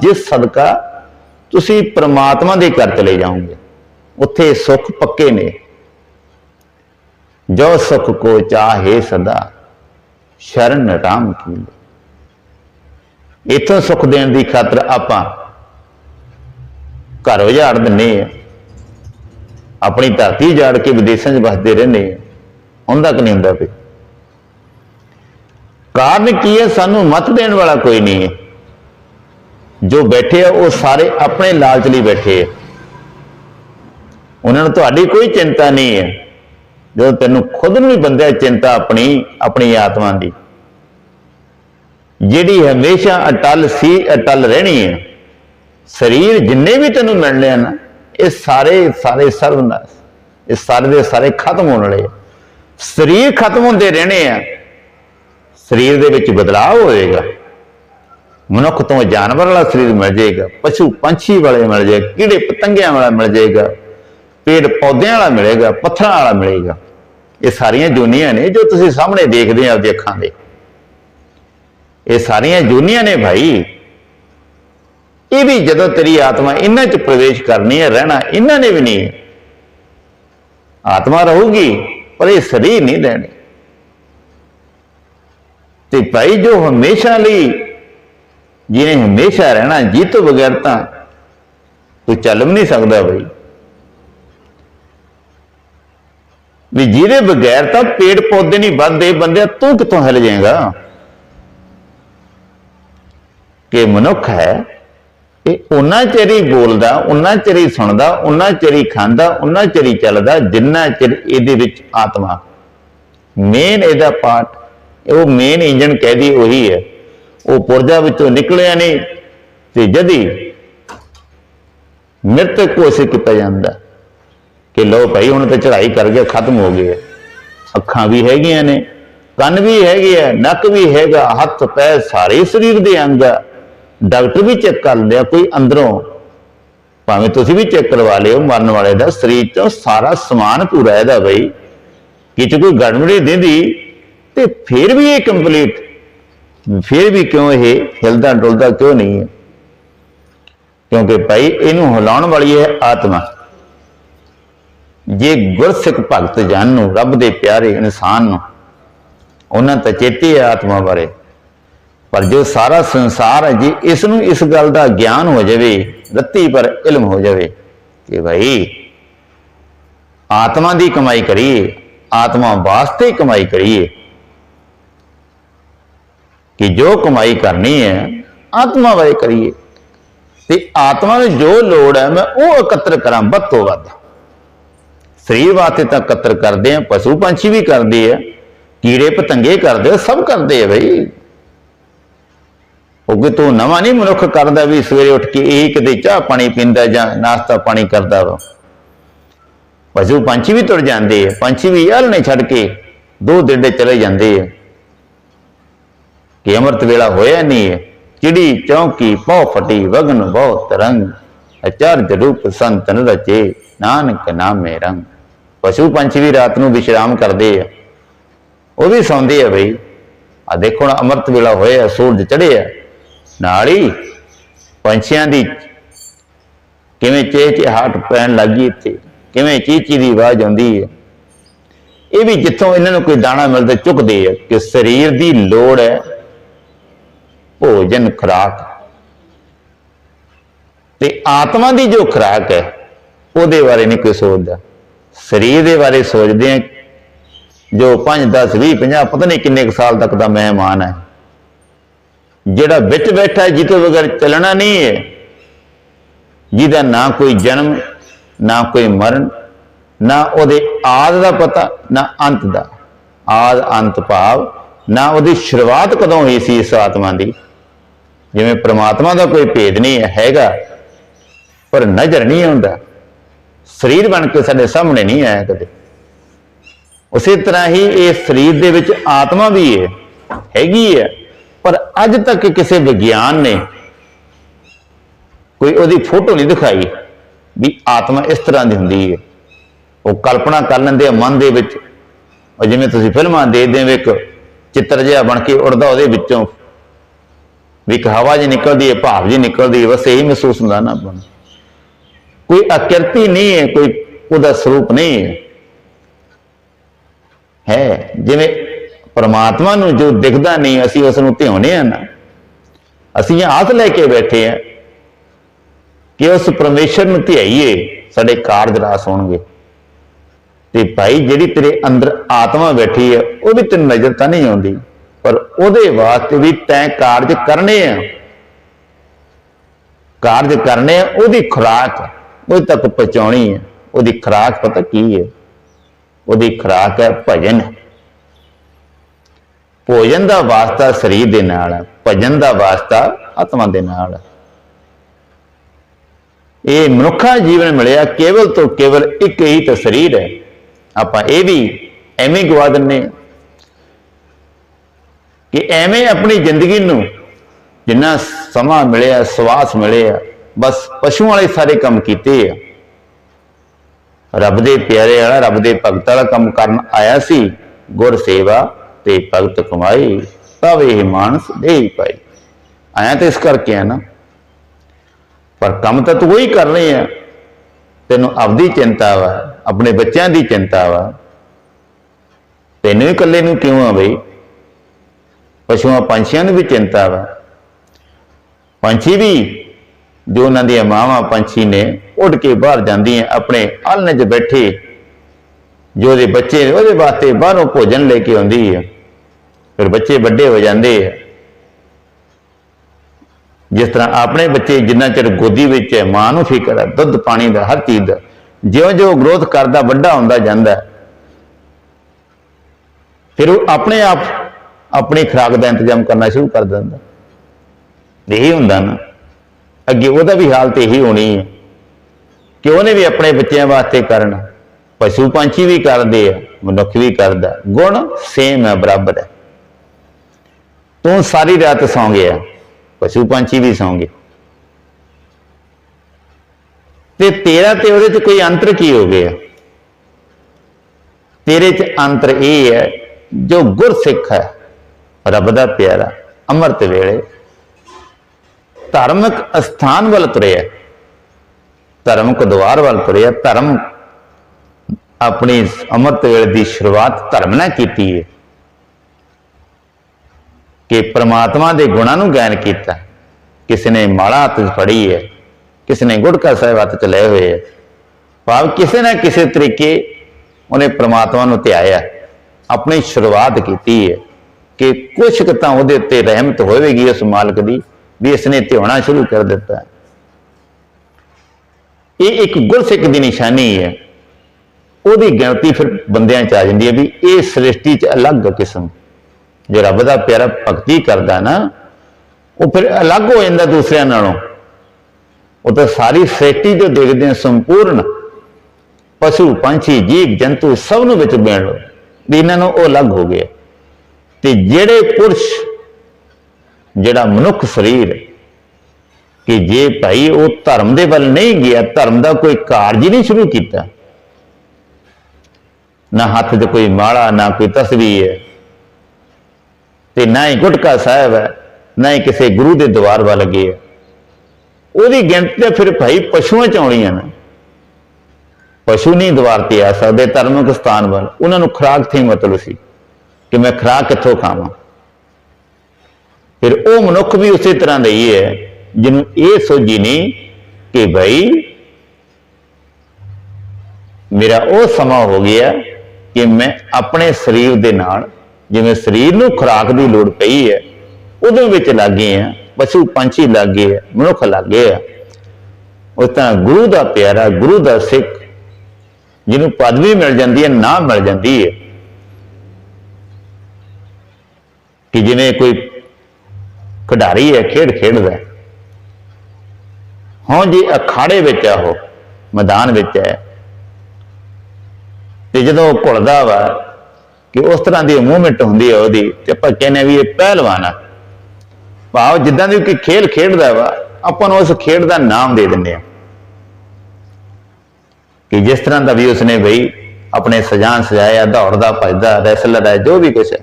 ਜਿਸ ਸਦਕਾ ਤੁਸੀਂ ਪ੍ਰਮਾਤਮਾ ਦੇ ਘਰ ਚਲੇ ਜਾਓਗੇ, ਉੱਥੇ ਸੁੱਖ ਪੱਕੇ ਨੇ। ਜੋ ਸੁਖ ਕੋ ਚਾਹੇ ਸਦਾ, ਸ਼ਰਨ ਰਾਮ ਕੀ ਇਥੋਂ ਸੁਖ ਦੇਣ ਦੀ ਖਾਤਰ ਆਪਾਂ ਘਰ ਉਜਾੜ ਦਿੰਨੇ ਆ। ਆਪਣੀ ਧਰਤੀ ਉਜਾੜ ਕੇ ਵਿਦੇਸ਼ਾਂ 'ਚ ਵਸਦੇ ਰਹਿੰਦੇ ਆ। ਹੁੰਦਾ ਕਿ ਨਹੀਂ ਹੁੰਦਾ ਵੀ ਕਾਰਨ ਕੀ ਹੈ? ਸਾਨੂੰ ਮਤ ਦੇਣ ਵਾਲਾ ਕੋਈ ਨਹੀਂ ਹੈ। ਜੋ ਬੈਠੇ ਆ, ਉਹ ਸਾਰੇ ਆਪਣੇ ਲਾਲਚ ਲਈ ਬੈਠੇ ਆ। ਉਹਨਾਂ ਨੂੰ ਤੁਹਾਡੀ ਕੋਈ ਚਿੰਤਾ ਨਹੀਂ ਹੈ। ਜਦੋਂ ਤੈਨੂੰ ਖੁਦ ਨੂੰ ਹੀ ਬੰਦਿਆ ਚਿੰਤਾ ਆਪਣੀ ਆਪਣੀ ਆਤਮਾ ਦੀ। ਜਿਹੜੀ ਹਮੇਸ਼ਾ ਅਟਲ ਸੀ, ਅਟਲ ਰਹਿਣੀ ਹੈ। ਸਰੀਰ ਜਿੰਨੇ ਵੀ ਤੈਨੂੰ ਮਿਲਣੇ ਆ ਨਾ, ਇਹ ਸਾਰੇ ਸਾਰੇ ਸਰਵਨਾਸ਼ ਇਹ ਸਾਰੇ ਦੇ ਸਾਰੇ ਖਤਮ ਹੋਣ ਵਾਲੇ ਆ। ਸਰੀਰ ਖਤਮ ਹੁੰਦੇ ਰਹਿਣੇ ਆ। ਸਰੀਰ ਦੇ ਵਿੱਚ ਬਦਲਾਅ ਹੋਏਗਾ ਮਨੁੱਖ ਤੋਂ ਜਾਨਵਰ ਵਾਲਾ ਸਰੀਰ ਮਿਲ ਜਾਏਗਾ, ਪਸ਼ੂ ਪੰਛੀ ਵਾਲੇ ਮਿਲ ਜਾਏਗਾ ਕੀੜੇ ਪਤੰਗਿਆਂ ਵਾਲਾ ਮਿਲ ਜਾਏਗਾ, ਪੇੜ ਪੌਦਿਆਂ ਵਾਲਾ ਮਿਲੇਗਾ, ਪੱਥਰਾਂ ਵਾਲਾ ਮਿਲੇਗਾ। ਇਹ ਸਾਰੀਆਂ ਜੂਨੀਆਂ ਨੇ ਜੋ ਤੁਸੀਂ ਸਾਹਮਣੇ ਦੇਖਦੇ ਆ ਆਪਦੀ ਅੱਖਾਂ ਦੇ। ਇਹ ਸਾਰੀਆਂ ਜੂਨੀਆਂ ਨੇ ਭਾਈ। ਇਹ ਵੀ ਜਦੋਂ ਤੇਰੀ ਆਤਮਾ ਇਹਨਾਂ 'ਚ ਪ੍ਰਵੇਸ਼ ਕਰਨੀ ਹੈ, ਰਹਿਣਾ ਇਹਨਾਂ ਨੇ ਵੀ ਨਹੀਂ ਆਤਮਾ ਰਹੂਗੀ, ਪਰ ਇਹ ਸਰੀਰ ਨਹੀਂ ਰਹਿਣੇ। ਤੇ ਭਾਈ ਜੋ ਹਮੇਸ਼ਾ ਲਈ ਜਿਹਨੇ ਹਮੇਸ਼ਾ ਰਹਿਣਾ ਜੀ ਤੋਂ ਬਗੈਰ ਤਾਂ ਤੂੰ ਚੱਲ ਵੀ ਨਹੀਂ ਸਕਦਾ ਬਈ। ਵੀ ਜਿਹਦੇ ਬਗੈਰ ਤਾਂ ਪੇੜ ਪੌਦੇ ਨਹੀਂ ਵੱਧਦੇ ਬੰਦਿਆ ਤੂੰ ਕਿੱਥੋਂ ਹਿਲ ਜਾਏਗਾ? ਕਿ ਮਨੁੱਖ ਹੈ, ਇਹ ਉਹਨਾਂ ਚਿਰ ਹੀ ਬੋਲਦਾ, ਉਹਨਾਂ ਚਿਰ ਹੀ ਸੁਣਦਾ, ਉਹਨਾਂ ਚਿਰ ਹੀ ਖਾਂਦਾ, ਉਹਨਾਂ ਚਿਰ ਹੀ ਚੱਲਦਾ, ਜਿੰਨਾ ਚਿਰ ਇਹਦੇ ਵਿੱਚ ਆਤਮਾ। ਮੇਨ ਇਹਦਾ ਪਾਰਟ ਉਹ ਮੇਨ ਇੰਜਨ ਕਹਿਦੀ ਉਹੀ ਹੈ। ਉਹ ਪੁਰਜਾ ਵਿੱਚੋਂ ਨਿਕਲਿਆ ਨਹੀਂ ਤੇ ਜਦੀ ਮ੍ਰਿਤਕ ਘੋਸ਼ਿਤ ਕੀਤਾ ਜਾਂਦਾ। ਕਿ ਲੋ ਭਾਈ, ਹੁਣ ਤਾਂ ਚੜ੍ਹਾਈ ਕਰ ਗਿਆ, ਖਤਮ ਹੋ ਗਿਆ। ਅੱਖਾਂ ਵੀ ਹੈਗੀਆਂ ਨੇ, ਕੰਨ ਵੀ ਹੈਗੇ ਆ, ਨੱਕ ਵੀ ਹੈਗਾ, ਹੱਥ ਪੈ ਸਾਰੇ ਸਰੀਰ ਦੇ ਅੰਗ ਆ। ਡਾਕਟਰ ਵੀ ਚੈੱਕ ਕਰ ਲਿਆ, ਕੋਈ ਅੰਦਰੋਂ। ਭਾਵੇਂ ਤੁਸੀਂ ਵੀ ਚੈੱਕ ਕਰਵਾ ਲਿਓ, ਮਰਨ ਵਾਲੇ ਦਾ ਸਰੀਰ ਤੋਂ ਸਾਰਾ ਸਮਾਨ ਪੂਰਾ ਇਹਦਾ ਬਈ। ਕਿਤੇ ਕੋਈ ਗੜਬੜੀ ਦਿੰਦੀ ਤੇ ਫਿਰ ਵੀ ਇਹ ਕੰਪਲੀਟ ਫਿਰ ਵੀ ਕਿਉਂ ਇਹ ਹਿਲਦਾ ਡੁਲਦਾ ਕਿਉਂ ਨਹੀਂ ਹੈ? ਕਿਉਂਕਿ ਭਾਈ ਇਹਨੂੰ ਹਿਲਾਉਣ ਵਾਲੀ ਹੈ ਆਤਮਾ। ਜੇ ਗੁਰਸਿੱਖ ਭਗਤ ਜਨ ਨੂੰ, ਰੱਬ ਦੇ ਪਿਆਰੇ ਇਨਸਾਨ ਨੂੰ, ਉਹਨਾਂ ਤਾਂ ਚੇਤੇ ਹੈ ਆਤਮਾ ਬਾਰੇ। ਪਰ ਜੋ ਸਾਰਾ ਸੰਸਾਰ ਹੈ, ਜੇ ਇਸ ਨੂੰ ਇਸ ਗੱਲ ਦਾ ਗਿਆਨ ਹੋ ਜਾਵੇ, ਰੱਤੀ ਪਰ ਇਲਮ ਹੋ ਜਾਵੇ, ਕਿ ਭਾਈ ਆਤਮਾ ਦੀ ਕਮਾਈ ਕਰੀਏ, ਆਤਮਾ ਵਾਸਤੇ ਕਮਾਈ ਕਰੀਏ ਕਿ ਜੋ ਕਮਾਈ ਕਰਨੀ ਹੈ, ਆਤਮਾ ਵਾਲੇ ਕਰੀਏ। ਤੇ ਆਤਮਾ ਨੂੰ ਜੋ ਲੋੜ ਹੈ, ਮੈਂ ਉਹ ਇਕੱਤਰ ਕਰਾਂ, ਵੱਧ ਤੋਂ ਵੱਧ। ਸਰੀਰ ਵਾਸਤੇ ਤਾਂ ਇਕੱਤਰ ਕਰਦੇ ਆ ਪਸ਼ੂ ਪੰਛੀ ਵੀ ਕਰਦੇ ਆ, ਕੀੜੇ ਪਤੰਗੇ ਕਰਦੇ ਆ, ਸਭ ਕਰਦੇ ਆ ਬਈ। ਉਹ ਕਿ ਤੂੰ ਨਵਾਂ ਨਹੀਂ ਮਨੁੱਖ ਕਰਦਾ ਵੀ ਸਵੇਰੇ ਉੱਠ ਕੇ ਇਹ ਕਿਤੇ ਚਾਹ ਪਾਣੀ ਪੀਂਦਾ ਜਾਂ ਨਾਸ਼ਤਾ ਪਾਣੀ ਕਰਦਾ ਵਾ। ਪਸ਼ੂ ਪੰਛੀ ਵੀ ਤੁਰ ਜਾਂਦੇ ਆ, ਪੰਛੀ ਵੀ ਆਲਣੇ ਛੱਡ ਕੇ ਦੋ ਦਿੰਦੇ ਚਲੇ ਜਾਂਦੇ ਆ। ਕਿ ਅੰਮ੍ਰਿਤ ਵੇਲਾ ਹੋਇਆ ਨਹੀਂ ਹੈ ਚਿੜੀ ਚੌਂਕੀ ਪਉ ਫਟੀ ਵਗਨ ਬਹੁਤ ਰੰਗ। ਅਚਰਜ ਰੂਪ ਸੰਤਨ ਰਚੇ ਨਾਨਕ ਨਾਮੇ ਰੰਗ। ਪਸ਼ੂ ਪੰਛੀ ਵੀ ਰਾਤ ਨੂੰ ਵਿਸ਼ਰਾਮ ਕਰਦੇ ਆ। ਉਹ ਵੀ ਸੌਂਦੇ ਆ ਬਈ। ਆ ਦੇਖੋ ਨਾ ਅੰਮ੍ਰਿਤ ਵੇਲਾ ਹੋਇਆ, ਸੂਰਜ ਚੜ੍ਹਿਆ। ਨਾਲ ਹੀ ਪੰਛੀਆਂ ਦੀ ਕਿਵੇਂ ਚੇਚਹਾਟ ਪੈਣ ਲੱਗੀ ਇੱਥੇ। ਕਿਵੇਂ ਚੀਚੀ ਦੀ ਆਵਾਜ਼ ਆਉਂਦੀ ਹੈ ਇਹ ਵੀ ਜਿੱਥੋਂ ਇਹਨਾਂ ਨੂੰ ਕੋਈ ਦਾਣਾ ਮਿਲਦਾ ਚੁੱਕਦੇ ਆ ਕਿ ਸਰੀਰ ਦੀ ਲੋੜ ਹੈ। ਭੋਜਨ ਖੁਰਾਕ। ਤੇ ਆਤਮਾ ਦੀ ਜੋ ਖੁਰਾਕ ਹੈ, ਉਹਦੇ ਬਾਰੇ ਨਹੀਂ ਕੋਈ ਸੋਚਦਾ। ਸਰੀਰ ਦੇ ਬਾਰੇ ਸੋਚਦੇ ਆ ਜੋ 5 10 20 50 ਪਤਾ ਨਹੀਂ ਕਿੰਨੇ ਕੁ ਸਾਲ ਤੱਕ ਦਾ ਮਹਿਮਾਨ ਹੈ। ਜਿਹੜਾ ਵਿੱਚ ਬੈਠਾ ਹੈ ਜਿੱਤੇ ਬਗੈਰ ਚੱਲਣਾ ਨਹੀਂ ਹੈ। ਜਿਹਦਾ ਨਾ ਕੋਈ ਜਨਮ, ਨਾ ਕੋਈ ਮਰਨ, ਨਾ ਉਹਦੇ ਆਦ ਦਾ ਪਤਾ, ਨਾ ਅੰਤ ਦਾ। ਆਦ, ਅੰਤ, ਭਾਵ, ਨਾ ਉਹਦੀ ਸ਼ੁਰੂਆਤ ਕਦੋਂ ਹੋਈ ਸੀ ਇਸ ਆਤਮਾ ਦੀ। ਜਿਵੇਂ ਪ੍ਰਮਾਤਮਾ ਦਾ ਕੋਈ ਭੇਦ ਨਹੀਂ ਹੈਗਾ। ਪਰ ਨਜ਼ਰ ਨਹੀਂ ਆਉਂਦਾ। ਸਰੀਰ ਬਣ ਕੇ ਸਾਡੇ ਸਾਹਮਣੇ ਨਹੀਂ ਆਇਆ ਕਦੇ। ਉਸੇ ਤਰ੍ਹਾਂ ਹੀ ਇਹ ਸਰੀਰ ਦੇ ਵਿੱਚ ਆਤਮਾ ਵੀ ਹੈ, ਹੈਗੀ ਹੈ। ਪਰ ਅੱਜ ਤੱਕ ਕਿਸੇ ਵਿਗਿਆਨ ਨੇ ਕੋਈ ਉਹਦੀ ਫੋਟੋ ਨਹੀਂ ਦਿਖਾਈ ਵੀ ਆਤਮਾ ਇਸ ਤਰ੍ਹਾਂ ਦੀ ਹੁੰਦੀ ਹੈ। ਉਹ ਕਲਪਨਾ ਕਰ ਲੈਂਦੇ ਆ ਮਨ ਦੇ ਵਿੱਚ। ਉਹ ਜਿਵੇਂ ਤੁਸੀਂ ਫਿਲਮਾਂ ਦੇਖਦੇ ਹੋ ਇੱਕ ਚਿੱਤਰ ਜਿਹਾ ਬਣ ਕੇ ਉੜਦਾ ਉਹਦੇ ਵਿੱਚੋਂ। ਵੀ ਇੱਕ ਹਵਾ ਜੀ ਨਿਕਲਦੀ ਹੈ ਭਾਵ ਜੀ ਨਿਕਲਦੀ ਹੈ, ਬਸ ਇਹੀ ਮਹਿਸੂਸ ਹੁੰਦਾ ਨਾ ਆਪਾਂ ਕੋਈ ਅਕਿਰਤੀ ਨਹੀਂ ਹੈ, ਕੋਈ ਉਹਦਾ ਸਰੂਪ ਨਹੀਂ ਹੈ। ਹੈ, ਜਿਵੇਂ ਪਰਮਾਤਮਾ ਨੂੰ ਜੋ ਦਿਖਦਾ ਨਹੀਂ, ਅਸੀਂ ਉਸ ਨੂੰ ਧਿਆਉਨੇ ਆ ਨਾ। ਅਸੀਂ ਇਹ ਆਸ ਲੈ ਕੇ ਬੈਠੇ ਆ ਕਿ ਉਸ ਪਰਮੇਸ਼ਰ ਨੂੰ ਧਿਆਈਏ, ਸਾਡੇ ਕਾਰਜ ਰਾਸ ਹੋਣਗੇ। ਤੇ ਭਾਈ, ਜਿਹੜੀ ਤੇਰੇ ਅੰਦਰ ਆਤਮਾ ਬੈਠੀ ਹੈ, ਉਹ ਵੀ ਤੈਨੂੰ ਨਜ਼ਰ ਤਾਂ ਨਹੀਂ ਆਉਂਦੀ। ਪਰ ਉਹਦੇ ਵਾਸਤੇ ਵੀ ਤੈਂ ਕਾਰਜ ਕਰਨੇ ਆ। ਕਾਰਜ ਕਰਨੇ ਆ, ਉਹਦੀ ਖੁਰਾਕ ਉਹ ਤੱਕ ਪਹੁੰਚਾਉਣੀ ਹੈ ਉਹਦੀ ਖੁਰਾਕ ਪਤਾ ਕੀ ਹੈ ਉਹਦੀ ਖੁਰਾਕ ਹੈ ਭਜਨ। ਭੋਜਨ ਦਾ ਵਾਸਤਾ ਸਰੀਰ ਦੇ ਨਾਲ ਹੈ ਭਜਨ ਦਾ ਵਾਸਤਾ ਆਤਮਾ ਦੇ ਨਾਲ ਹੈ ਇਹ ਮਨੁੱਖਾ ਜੀਵਨ ਮਿਲਿਆ, ਕੇਵਲ ਤੋਂ ਕੇਵਲ ਇੱਕ ਹੀ ਤਾਂ ਸਰੀਰ ਹੈ। ਆਪਾਂ ਇਹ ਵੀ ਐਵੇਂ ਗਵਾ ਦਿੰਨੇ ਹਾਂ ਕਿ ਐਵੇਂ ਆਪਣੀ ਜ਼ਿੰਦਗੀ ਨੂੰ ਜਿੰਨਾ ਸਮਾਂ ਮਿਲਿਆ, ਸਵਾਸ ਮਿਲਿਆ, ਬਸ ਪਸ਼ੂ ਵਾਲੇ ਸਾਰੇ ਕੰਮ ਕੀਤੇ ਆ। ਰੱਬ ਦੇ ਪਿਆਰੇ ਵਾਲਾ, ਰੱਬ ਦੇ ਭਗਤ ਵਾਲਾ ਕੰਮ ਕਰਨ ਆਇਆ ਸੀ, ਗੁਰ ਸੇਵਾ ਤੇ ਭਗਤ ਕਮਾਈ, ਤਬ ਇਹ ਮਾਨਸ ਦੇਈ ਪਾਈ। ਆਇਆ ਤੇ ਇਸ ਕਰਕੇ ਆ ਨਾ। ਪਰ ਕੰਮ ਤਾਂ ਤੂੰ ਉਹੀ ਕਰ ਰਹੀ ਆ। ਤੈਨੂੰ ਆਪਦੀ ਚਿੰਤਾ ਵਾ, ਆਪਣੇ ਬੱਚਿਆਂ ਦੀ ਚਿੰਤਾ ਵਾ। ਤੈਨੂੰ ਹੀ ਇਕੱਲੇ ਨੂੰ ਕਿਉਂ ਆ ਬਈ? ਪਸ਼ੂਆਂ ਪੰਛੀਆਂ ਨੂੰ ਵੀ ਚਿੰਤਾ ਵਾ। ਪੰਛੀ ਵੀ ਜੋ ਉਹਨਾਂ ਦੀਆਂ ਮਾਵਾਂ ਪੰਛੀ ਨੇ, ਉੱਡ ਕੇ ਬਾਹਰ ਜਾਂਦੀਆਂ, ਆਪਣੇ ਆਲਣੇ 'ਚ ਬੈਠੇ, ਜੋ ਉਹਦੇ ਬੱਚੇ ਨੇ, ਉਹਦੇ ਵਾਸਤੇ ਬਾਹਰੋਂ ਭੋਜਨ ਲੈ ਕੇ ਆਉਂਦੀ ਹੈ ਫਿਰ ਬੱਚੇ ਵੱਡੇ ਹੋ ਜਾਂਦੇ ਆ। ਜਿਸ ਤਰ੍ਹਾਂ ਆਪਣੇ ਬੱਚੇ ਜਿੰਨਾ ਚਿਰ ਗੋਦੀ ਵਿੱਚ ਹੈ, ਮਾਂ ਨੂੰ ਫਿਕਰ ਹੈ, ਦੁੱਧ ਪਾਣੀ ਦਾ, ਹਰ ਚੀਜ਼ ਦਾ, ਜਿਉਂ-ਜਿਉਂ ਗਰੋਥ ਕਰਦਾ, ਵੱਡਾ ਹੁੰਦਾ ਜਾਂਦਾ। ਫਿਰ ਉਹ ਆਪਣੇ ਆਪ ਆਪਣੀ ਖੁਰਾਕ ਦਾ ਇੰਤਜ਼ਾਮ ਕਰਨਾ ਸ਼ੁਰੂ ਕਰ ਦਿੰਦਾ। ਇਹੀ ਹੁੰਦਾ ਨਾ। ਅੱਗੇ ਉਹਦਾ ਵੀ ਹਾਲਤ ਇਹੀ ਹੋਣੀ ਹੈ ਕਿ ਉਹਨੇ ਵੀ ਆਪਣੇ ਬੱਚਿਆਂ ਵਾਸਤੇ ਕਰਨਾ। ਪਸ਼ੂ ਪੰਛੀ ਵੀ ਕਰਦੇ ਆ, ਮਨੁੱਖ ਵੀ ਕਰਦਾ। ਗੁਣ ਸੇਮ ਹੈ, ਬਰਾਬਰ ਹੈ। ਤੂੰ ਸਾਰੀ ਰਾਤ ਸੌਂ ਗਿਆ ਪਸ਼ੂ ਪੰਛੀ ਵੀ ਸੌਂ ਗਏ ਤੇ ਤੇਰਾ ਤੇ ਉਹਦੇ ਚ ਕੋਈ ਅੰਤਰ ਕੀ ਹੋ ਗਿਆ? ਤੇਰੇ ਚ ਅੰਤਰ ਇਹ ਹੈ, ਜੋ ਗੁਰਸਿੱਖ ਹੈ ਰੱਬ ਦਾ ਪਿਆਰਾ ਅੰਮ੍ਰਿਤ ਵੇਲੇ। ਧਾਰਮਿਕ ਅਸਥਾਨ ਵੱਲ ਤੁਰਿਆ। ਧਰਮਕ ਦੁਆਰ ਵੱਲ ਤੁਰਿਆ। ਧਰਮ ਆਪਣੀ ਅੰਮ੍ਰਿਤ ਵੇਲੇ ਦੀ ਸ਼ੁਰੂਆਤ ਧਰਮ ਨਾਲ ਕੀਤੀ ਹੈ। ਕਿ ਪ੍ਰਮਾਤਮਾ ਦੇ ਗੁਣਾਂ ਨੂੰ ਗਿਆਨ ਕੀਤਾ। ਕਿਸੇ ਨੇ ਮਾਲਾ ਹੱਥ 'ਚ ਫੜੀ ਹੈ। ਕਿਸੇ ਨੇ ਗੁਟਕਾ ਸਾਹਿਬ ਹੱਥ 'ਚ ਲਏ ਹੋਏ ਹੈ। ਭਾਵ ਕਿਸੇ ਨਾ ਕਿਸੇ ਤਰੀਕੇ ਉਹਨੇ ਪ੍ਰਮਾਤਮਾ ਨੂੰ ਧਿਆਇਆ। ਆਪਣੀ ਸ਼ੁਰੂਆਤ ਕੀਤੀ ਹੈ। ਕਿ ਕੁਛ ਕੁ ਤਾਂ ਉਹਦੇ ਉੱਤੇ ਰਹਿਮਤ ਹੋਵੇਗੀ ਉਸ ਮਾਲਕ ਦੀ, ਵੀ ਇਸਨੇ ਧਿਆਉਣਾ ਸ਼ੁਰੂ ਕਰ ਦਿੱਤਾ ਇਹ ਇੱਕ ਗੁਰਸਿੱਖ ਦੀ ਨਿਸ਼ਾਨੀ ਹੈ। ਉਹਦੀ ਗਿਣਤੀ ਫਿਰ ਬੰਦਿਆਂ ਚ ਆ ਜਾਂਦੀ ਹੈ ਵੀ ਇਹ ਸ੍ਰਿਸ਼ਟੀ ਚ ਅਲੱਗ ਕਿਸਮ। ਜੋ ਰੱਬ ਦਾ ਪਿਆਰਾ ਭਗਤੀ ਕਰਦਾ ਨਾ, ਉਹ ਫਿਰ ਅਲੱਗ ਹੋ ਜਾਂਦਾ ਦੂਸਰਿਆਂ ਨਾਲੋਂ। ਉਹ ਤਾਂ ਸਾਰੀ ਸ੍ਰਿਸ਼ਟੀ ਜੋ ਦੇਖਦੇ ਹਾਂ ਸੰਪੂਰਨ। ਪਸ਼ੂ, ਪੰਛੀ, ਜੀਵ, ਜੰਤੂ ਸਭ ਨੂੰ ਵਿੱਚ ਮਿਲ ਲੋ ਵੀ ਇਹਨਾਂ ਨੂੰ ਉਹ ਅਲੱਗ ਹੋ ਗਿਆ ਤੇ ਜਿਹੜੇ ਪੁਰਸ਼, ਜਿਹੜਾ ਮਨੁੱਖ ਸਰੀਰ ਕਿ ਜੇ ਭਾਈ ਉਹ ਧਰਮ ਦੇ ਵੱਲ ਨਹੀਂ ਗਿਆ, ਧਰਮ ਦਾ ਕੋਈ ਕਾਰਜ ਹੀ ਨਹੀਂ ਸ਼ੁਰੂ ਕੀਤਾ। ਨਾ ਹੱਥ 'ਚ ਕੋਈ ਮਾਲਾ, ਨਾ ਕੋਈ ਤਸਵੀਰ ਹੈ। ਤੇ ਨਾ ਹੀ ਗੁਟਕਾ ਸਾਹਿਬ ਹੈ, ਨਾ ਹੀ ਕਿਸੇ ਗੁਰੂ ਦੇ ਦਰਬਾਰ ਵੱਲ ਗਏ ਉਹਦੀ ਗਿਣਤੀ ਤਾਂ ਫਿਰ ਭਾਈ ਪਸ਼ੂਆਂ ਚ ਆਉਣੀਆਂ ਨੇ। ਪਸ਼ੂ ਨਹੀਂ ਦਵਾਰ ਤੇ ਆ ਸਕਦੇ ਧਰਮਿਕ ਸਥਾਨ ਵੱਲ। ਉਹਨਾਂ ਨੂੰ ਖੁਰਾਕ ਥੀ ਮਤਲਬ ਸੀ। ਕਿ ਮੈਂ ਖੁਰਾਕ ਕਿੱਥੋਂ ਖਾਵਾਂ? ਫਿਰ ਉਹ ਮਨੁੱਖ ਵੀ ਉਸੇ ਤਰ੍ਹਾਂ ਦਾ ਹੀ ਹੈ, ਜਿਹਨੂੰ ਇਹ ਸੋਝੀ ਨਹੀਂ ਕਿ ਭਾਈ ਮੇਰਾ ਉਹ ਸਮਾਂ ਹੋ ਗਿਆ ਕਿ ਮੈਂ ਆਪਣੇ ਸਰੀਰ ਦੇ ਨਾਲ, ਜਿਵੇਂ ਸਰੀਰ ਨੂੰ ਖੁਰਾਕ ਦੀ ਲੋੜ ਪਈ ਹੈ, ਉਹਦੇ ਵਿੱਚ ਲੱਗੇ ਆ ਪਸ਼ੂ ਪੰਛੀ ਲੱਗੇ ਆ ਮਨੁੱਖ ਲੱਗੇ ਆ ਉਸ ਤਾਂ ਗੁਰੂ ਦਾ ਪਿਆਰਾ, ਗੁਰੂ ਦਾ ਸਿੱਖ, ਜਿਹਨੂੰ ਪਦਵੀ ਮਿਲ ਜਾਂਦੀ ਹੈ, ਨਾਮ ਮਿਲ ਜਾਂਦੀ ਹੈ। ਕਿ ਜਿਵੇਂ ਕੋਈ ਖਿਡਾਰੀ ਹੈ, ਖੇਡ ਖੇਡਦਾ ਹੈ। ਹਾਂ ਜੀ ਅਖਾੜੇ ਵਿੱਚ ਆ ਉਹ, ਮੈਦਾਨ ਵਿੱਚ ਹੈ, ਤੇ ਜਦੋਂ ਉਹ ਘੁਲਦਾ ਵਾ ਕਿ ਉਸ ਤਰ੍ਹਾਂ ਦੀ ਮੂਵਮੈਂਟ ਹੁੰਦੀ ਹੈ ਉਹਦੀ, ਤੇ ਆਪਾਂ ਕਹਿੰਦੇ ਹਾਂ ਵੀ ਇਹ ਪਹਿਲਵਾਨ ਆ। ਭਾਵ ਜਿੱਦਾਂ ਦੀ ਕੋਈ ਖੇਲ ਖੇਡਦਾ ਵਾ, ਆਪਾਂ ਨੂੰ ਉਸ ਖੇਡ ਦਾ ਨਾਮ ਦੇ ਦਿੰਦੇ ਆ। ਕਿ ਜਿਸ ਤਰ੍ਹਾਂ ਦਾ ਵੀ ਉਸਨੇ ਬਈ ਆਪਣੇ ਸਜਾਨ ਸਜਾਇਆ, ਦੌੜਦਾ, ਭੱਜਦਾ ਰੈਸਲਰ ਹੈ ਜੋ ਵੀ ਕੁਛ ਹੈ।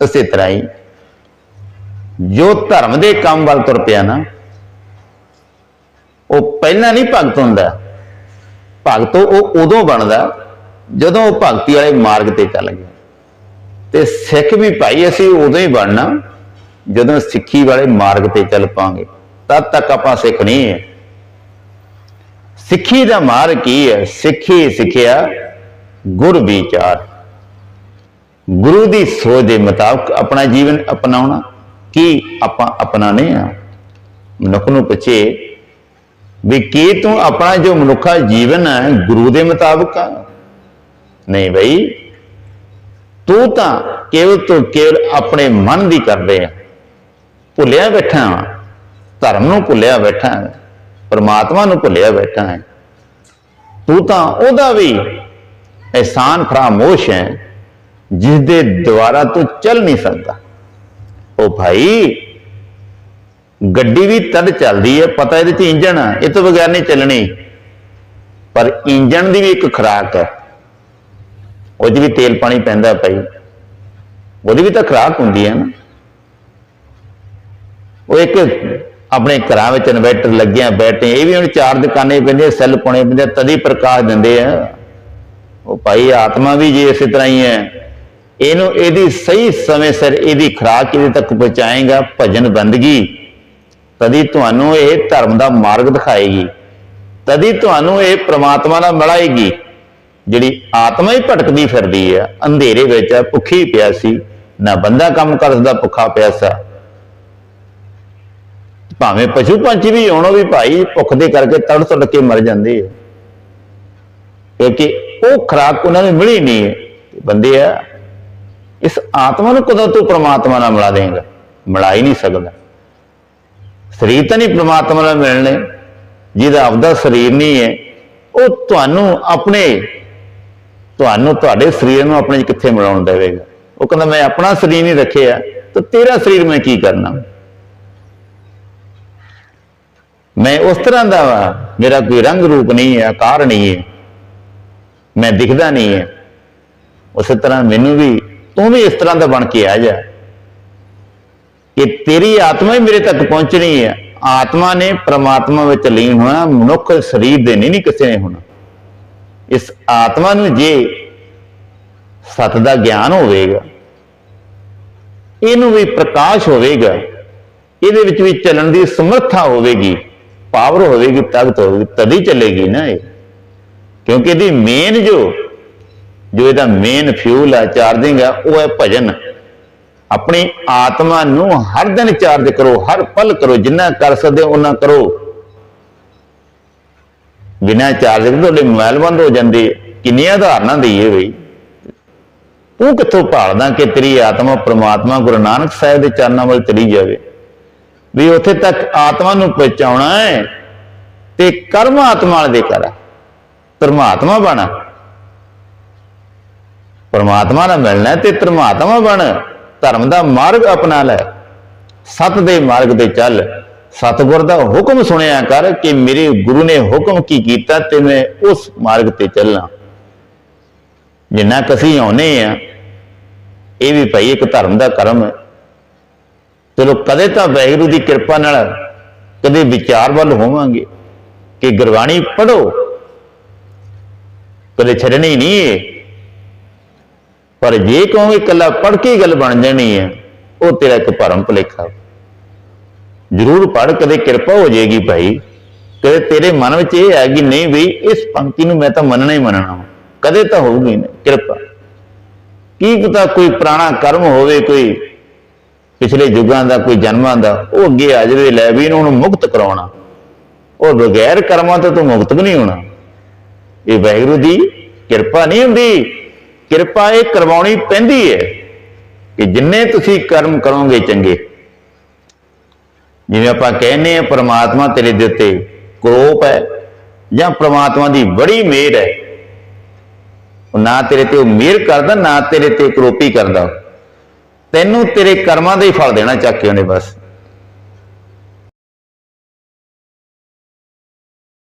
ਉਸੇ ਤਰ੍ਹਾਂ ਹੀ ਜੋ ਧਰਮ ਦੇ ਕੰਮ ਵੱਲ ਤੁਰ ਪਿਆ ਨਾ, ਉਹ ਪਹਿਲਾਂ ਨਹੀਂ ਭਗਤ ਹੁੰਦਾ। ਭਗਤ ਉਹ ਉਦੋਂ ਬਣਦਾ ਜਦੋਂ ਉਹ ਭਗਤੀ ਵਾਲੇ ਮਾਰਗ ਤੇ ਚੱਲ ਗਿਆ। ਤੇ ਸਿੱਖ ਵੀ ਭਾਈ ਅਸੀਂ ਉਦੋਂ ਹੀ ਬਣਨਾ ਜਦੋਂ ਸਿੱਖੀ ਵਾਲੇ ਮਾਰਗ ਤੇ ਚੱਲ ਪਾਂਗੇ ਤਦ ਤੱਕ ਆਪਾਂ ਸਿੱਖ ਨਹੀਂ ਹੈ। ਸਿੱਖੀ ਦਾ ਮਾਰਗ ਕੀ ਹੈ? ਸਿੱਖੀ ਸਿੱਖਿਆ ਗੁਰ ਵਿਚਾਰ। ਗੁਰੂ ਦੀ ਸੋਚ ਦੇ ਮੁਤਾਬਕ ਆਪਣਾ ਜੀਵਨ ਅਪਣਾਉਣਾ, ਕੀ ਆਪਾਂ ਅਪਣਾਣੇ ਆ ਮਨੁੱਖ ਨੂੰ ਪੁੱਛੇ ਵੀ ਕੀ ਤੂੰ ਆਪਣਾ ਜੋ ਮਨੁੱਖਾ ਜੀਵਨ ਹੈ, ਗੁਰੂ ਦੇ ਮੁਤਾਬਕ ਆ? ਨਹੀਂ ਬਈ, ਤੂੰ ਤਾਂ ਕੇਵਲ ਤੋਂ ਕੇਵਲ ਆਪਣੇ ਮਨ ਦੀ ਕਰਦੇ ਆ। ਭੁੱਲਿਆ ਬੈਠਾ ਵਾਂ। ਧਰਮ ਨੂੰ ਭੁੱਲਿਆ ਬੈਠਾ ਹੈ ਪਰਮਾਤਮਾ ਨੂੰ ਭੁੱਲਿਆ ਬੈਠਾ ਹੈ ਤੂੰ ਤਾਂ ਉਹਦਾ ਵੀ ਅਹਿਸਾਨ, ਫਰਾਮੋਸ਼ ਹੈ। ਜਿਸ ਦੇ ਦੁਆਰਾ ਤੂੰ ਚੱਲ ਨਹੀਂ ਸਕਦਾ। ਉਹ ਭਾਈ, ਗੱਡੀ ਵੀ ਤਦ ਚੱਲਦੀ ਹੈ, ਪਤਾ ਇਹਦੇ ਚ ਇੰਜਣ ਆ, ਇਹ ਤੋਂ ਬਗੈਰ ਨਹੀਂ ਚੱਲਣੀ। ਪਰ ਇੰਜਣ ਦੀ ਵੀ ਇੱਕ ਖੁਰਾਕ ਹੈ। ਉਹ 'ਚ ਵੀ ਤੇਲ ਪਾਣੀ ਪੈਂਦਾ ਭਾਈ। ਉਹਦੀ ਵੀ ਤਾਂ ਖੁਰਾਕ ਹੁੰਦੀ ਹੈ ਨਾ। ਉਹ ਇੱਕ ਆਪਣੇ ਘਰਾਂ ਵਿੱਚ ਇਨਵਰਟਰ ਲੱਗਿਆ ਬੈਠੇ ਇਹ ਵੀ ਹੁਣ ਚਾਰਜ ਕਰਨੇ ਪੈਂਦੇ ਸੈੱਲ ਪਾਉਣੇ ਪੈਂਦੇ ਤਦੀ ਪ੍ਰਕਾਸ਼ ਦਿੰਦੇ ਆ। ਉਹ ਭਾਈ, ਆਤਮਾ ਵੀ ਜੇ ਇਸੇ ਤਰ੍ਹਾਂ ਹੀ ਹੈ। ਇਹਨੂੰ ਇਹਦੀ ਸਹੀ ਸਮੇਂ ਸਿਰ ਇਹਦੀ ਖੁਰਾਕ ਇਹਦੇ ਤੱਕ ਪਹੁੰਚਾਏਗਾ? ਭਜਨ ਬੰਦਗੀ। ਤਦੀ ਤੁਹਾਨੂੰ ਇਹ ਧਰਮ ਦਾ ਮਾਰਗ ਦਿਖਾਏਗੀ। ਤਦੀ ਤੁਹਾਨੂੰ ਇਹ ਪ੍ਰਮਾਤਮਾ ਨਾਲ ਮਿਲਾਏਗੀ। ਜਿਹੜੀ ਆਤਮਾ ਹੀ ਭਟਕਦੀ ਫਿਰਦੀ ਹੈ ਅੰਧੇਰੇ ਵਿੱਚ ਹੈ ਭੁੱਖੀ ਪਿਆਸੀ ਨਾ ਬੰਦਾ ਕੰਮ ਕਰਦਾ ਭੁੱਖਾ ਪਿਆਸਾ ਭਾਵੇਂ ਪਸ਼ੂ ਪੰਛੀ ਵੀ ਹੋਣ ਵੀ ਭਾਈ ਭੁੱਖ ਦੇ ਕਰਕੇ ਤੜ ਤੜ ਕੇ ਮਰ ਜਾਂਦੇ ਆ। ਕਿਉਂਕਿ ਉਹ ਖੁਰਾਕ ਉਹਨਾਂ ਨੂੰ ਮਿਲੀ ਨਹੀਂ। ਹੈ ਬੰਦੇ ਆ ਇਸ ਆਤਮਾ ਨੂੰ ਕਦੋਂ ਤੂੰ ਪ੍ਰਮਾਤਮਾ ਨਾਲ ਮਿਲਾ ਦੇਂਗਾ ਮਿਲਾ ਹੀ ਨਹੀਂ ਸਕਦਾ। ਸਰੀਰ ਤਾਂ ਨਹੀਂ ਪ੍ਰਮਾਤਮਾ ਨਾਲ ਮਿਲਣੇ। ਜਿਹਦਾ ਆਪਦਾ ਸਰੀਰ ਨਹੀਂ ਹੈ, ਉਹ ਤੁਹਾਨੂੰ ਆਪਣੇ, ਤੁਹਾਨੂੰ ਤੁਹਾਡੇ ਸਰੀਰ ਨੂੰ ਆਪਣੇ ਕਿੱਥੇ ਮਿਲਾਉਣ ਦੇਵੇਗਾ? ਉਹ ਕਹਿੰਦਾ, ਮੈਂ ਆਪਣਾ ਸਰੀਰ ਨਹੀਂ ਰੱਖਿਆ, ਤਾਂ ਤੇਰਾ ਸਰੀਰ ਮੈਂ ਕੀ ਕਰਨਾ? ਮੈਂ ਉਸ ਤਰ੍ਹਾਂ ਦਾ ਵਾ। ਮੇਰਾ ਕੋਈ ਰੰਗ ਰੂਪ ਨਹੀਂ ਹੈ, ਆਕਾਰ ਨਹੀਂ ਹੈ। ਮੈਂ ਦਿਖਦਾ ਨਹੀਂ ਹੈ। ਉਸੇ ਤਰ੍ਹਾਂ ਮੈਨੂੰ ਵੀ ਤੂੰ ਵੀ ਇਸ ਤਰ੍ਹਾਂ ਦਾ ਬਣ ਕੇ ਆ ਜਾ। ਕਿ ਤੇਰੀ ਆਤਮਾ ਹੀ ਮੇਰੇ ਤੱਕ ਪਹੁੰਚਣੀ ਹੈ। ਆਤਮਾ ਨੇ ਪ੍ਰਮਾਤਮਾ ਵਿੱਚ ਲੀਨ ਹੋਣਾ, ਮਨੁੱਖ ਸਰੀਰ ਦੇ ਨਹੀਂ ਕਿਸੇ ਨੇ ਹੋਣਾ। ਇਸ ਆਤਮਾ ਨੂੰ ਜੇ ਸਤ ਦਾ ਗਿਆਨ ਹੋਵੇਗਾ, ਇਹਨੂੰ ਵੀ ਪ੍ਰਕਾਸ਼ ਹੋਵੇਗਾ, ਇਹਦੇ ਵਿੱਚ ਵੀ ਚੱਲਣ ਦੀ ਸਮਰੱਥਾ ਹੋਵੇਗੀ, ਪਾਵਰ ਹੋਵੇਗੀ, ਤਾਕਤ ਹੋਵੇਗੀ, ਤਦ ਹੀ ਚੱਲੇਗੀ ਨਾ ਇਹ। ਕਿਉਂਕਿ ਇਹਦੀ ਮੇਨ ਜੋ ਜੋ ਇਹਦਾ ਮੇਨ ਫਿਊਲ ਹੈ ਚਾਰਜਿੰਗ ਹੈ ਉਹ ਹੈ ਭਜਨ। ਆਪਣੀ ਆਤਮਾ ਨੂੰ ਹਰ ਦਿਨ ਚਾਰਜ ਕਰੋ, ਹਰ ਪਲ ਕਰੋ, ਜਿੰਨਾ ਕਰ ਸਕਦੇ ਹੋ ਉਹਨਾਂ ਕਰੋ। ਬਿਨਾਂ ਚਾਰਜ ਤੋਂ ਤੁਹਾਡੇ ਮੋਬਾਈਲ ਬੰਦ ਹੋ ਜਾਂਦੇ। ਕਿੰਨੀਆਂ ਉਦਾਹਰਨਾਂ ਦਈਏ ਬਈ। ਤੂੰ ਕਿੱਥੋਂ ਭਾਲਦਾ ਕਿ ਤੇਰੀ ਆਤਮਾ ਪ੍ਰਮਾਤਮਾ ਗੁਰੂ ਨਾਨਕ ਸਾਹਿਬ ਦੇ ਚਰਨਾਂ ਵੱਲ ਚਲੀ ਜਾਵੇ? ਵੀ ਉੱਥੇ ਤੱਕ ਆਤਮਾ ਨੂੰ ਪਹੁੰਚਾਉਣਾ ਹੈ ਤੇ ਕਰਮ ਆਤਮਾ ਦੇ ਕਰ ਪਰਮਾਤਮਾ ਬਣ। ਪਰਮਾਤਮਾ ਨਾਲ ਮਿਲਣਾ ਤੇ ਪਰਮਾਤਮਾ ਬਣ। ਧਰਮ ਦਾ ਮਾਰਗ ਅਪਣਾ ਲੈ। ਸਤ ਦੇ ਮਾਰਗ ਤੇ ਚੱਲ। ਸਤਿਗੁਰ ਦਾ ਹੁਕਮ ਸੁਣਿਆ ਕਰ ਕਿ ਮੇਰੇ ਗੁਰੂ ਨੇ ਹੁਕਮ ਕੀ ਕੀਤਾ ਤੇ ਮੈਂ ਉਸ ਮਾਰਗ ਤੇ ਚੱਲਾਂ। ਜਿੰਨਾ ਕੁ ਅਸੀਂ ਆਉਨੇ ਆ, ਇਹ ਵੀ ਭਾਈ ਇੱਕ ਧਰਮ ਦਾ ਕਰਮ ਹੈ। ਚਲੋ ਕਦੇ ਤਾਂ ਵਾਹਿਗੁਰੂ ਦੀ ਕਿਰਪਾ ਨਾਲ ਕਦੇ ਵਿਚਾਰ ਵੱਲ ਹੋਵਾਂਗੇ ਕਿ ਗੁਰਬਾਣੀ ਪੜੋ ਕਦੇ ਛੱਡਣੀ ਨਹੀਂ ਇਹ ਪਰ ਜੇ ਕਹੋਗੇ ਇਕੱਲਾ ਪੜ੍ਹ ਕੇ ਗੱਲ ਬਣ ਜਾਣੀ ਹੈ, ਉਹ ਤੇਰਾ ਇੱਕ ਭਰਮ ਭੁਲੇਖਾ ਜ਼ਰੂਰ ਪੜ੍ਹ, ਕਦੇ ਕਿਰਪਾ ਹੋ ਜਾਏਗੀ ਭਾਈ। ਕਦੇ ਤੇਰੇ ਮਨ ਵਿੱਚ ਇਹ ਹੈ ਕਿ ਨਹੀਂ ਵੀ ਇਸ ਪੰਕਤੀ ਨੂੰ ਮੈਂ ਤਾਂ ਮੰਨਣਾ ਹੀ ਮੰਨਣਾ ਵਾ। ਕਦੇ ਤਾਂ ਹੋਊਗੀ ਨਾ ਕਿਰਪਾ। ਕੀ ਪਤਾ ਕੋਈ ਪੁਰਾਣਾ ਕਰਮ ਹੋਵੇ, ਕੋਈ ਪਿਛਲੇ ਯੁੱਗਾਂ ਦਾ, ਕੋਈ ਜਨਮਾਂ ਦਾ, ਉਹ ਅੱਗੇ ਆ ਜਾਵੇ, ਲੈ ਵੀ ਇਹਨੂੰ ਹੁਣ ਮੁਕਤ ਕਰਾਉਣਾ। ਉਹ ਬਗੈਰ ਕਰਮਾਂ ਤੋਂ ਤੂੰ ਮੁਕਤ ਵੀ ਨਹੀਂ ਹੋਣਾ। ਇਹ ਵਾਹਿਗੁਰੂ ਦੀ ਕਿਰਪਾ ਨਹੀਂ ਹੁੰਦੀ। ਕਿਰਪਾ ਇਹ ਕਰਵਾਉਣੀ ਪੈਂਦੀ ਹੈ ਕਿ ਜਿੰਨੇ ਤੁਸੀਂ ਕਰਮ ਕਰੋਗੇ ਚੰਗੇ। ਜਿਵੇਂ ਆਪਾਂ ਕਹਿੰਦੇ ਆ ਪ੍ਰਮਾਤਮਾ ਤੇਰੇ ਦੇ ਉੱਤੇ ਕਰੋਪ ਹੈ ਜਾਂ ਪ੍ਰਮਾਤਮਾ ਦੀ ਬੜੀ ਮਿਹਰ ਹੈ। ਉਹ ਨਾ ਤੇਰੇ ਤੇ ਉਹ ਮਿਹਰ ਕਰਦਾ, ਨਾ ਤੇਰੇ ਤੇ ਕਰੋਪੀ ਕਰਦਾ। ਤੈਨੂੰ ਤੇਰੇ ਕਰਮਾਂ ਦਾ ਹੀ ਫਲ ਦੇਣਾ ਚੱਕ ਕੇ ਉਹਨੇ ਬਸ।